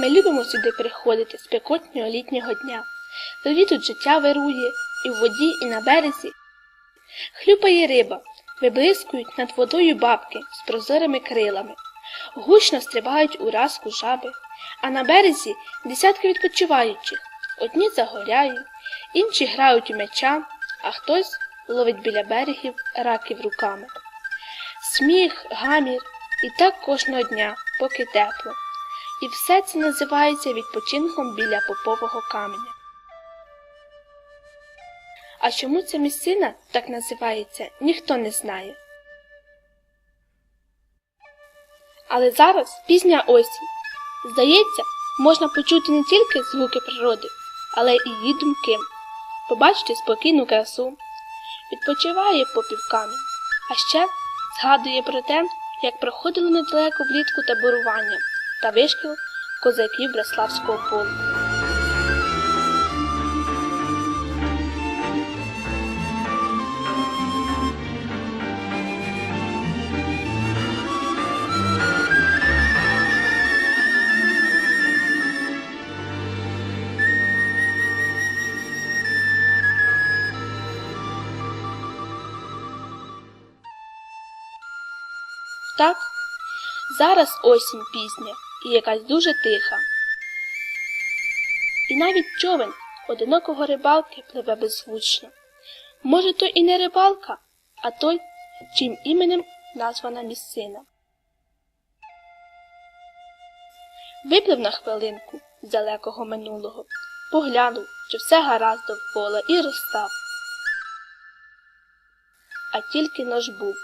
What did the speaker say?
Ми любимо сюди приходити спекотнього літнього дня. Тоді тут життя вирує і в воді, і на березі. Хлюпає риба, виблискують над водою бабки з прозорими крилами. Гучно стрибають у разку жаби, а на березі десятки відпочиваючих. Одні загоряють, інші грають у м'яча, а хтось ловить біля берегів раків руками. Сміх, гамір і так кожного дня, поки тепло. І все це називається відпочинком біля попового каменя. А чому ця місцина так називається, ніхто не знає. Але зараз пізня осінь. Здається, можна почути не тільки звуки природи, але й її думки, побачити спокійну красу, відпочиває попів камінь, а ще згадує про те, як проходило недалеко влітку таборування та вишкіл козаків Браславського полку. Так, зараз осінь пізня і якась дуже тиха. І навіть човен одинокого рибалки пливе беззвучно. Може, то і не рибалка, а той, чим іменем названа місцина. Виплив на хвилинку з далекого минулого, поглянув, чи все гаразд довкола, і розстав. А тільки нож був.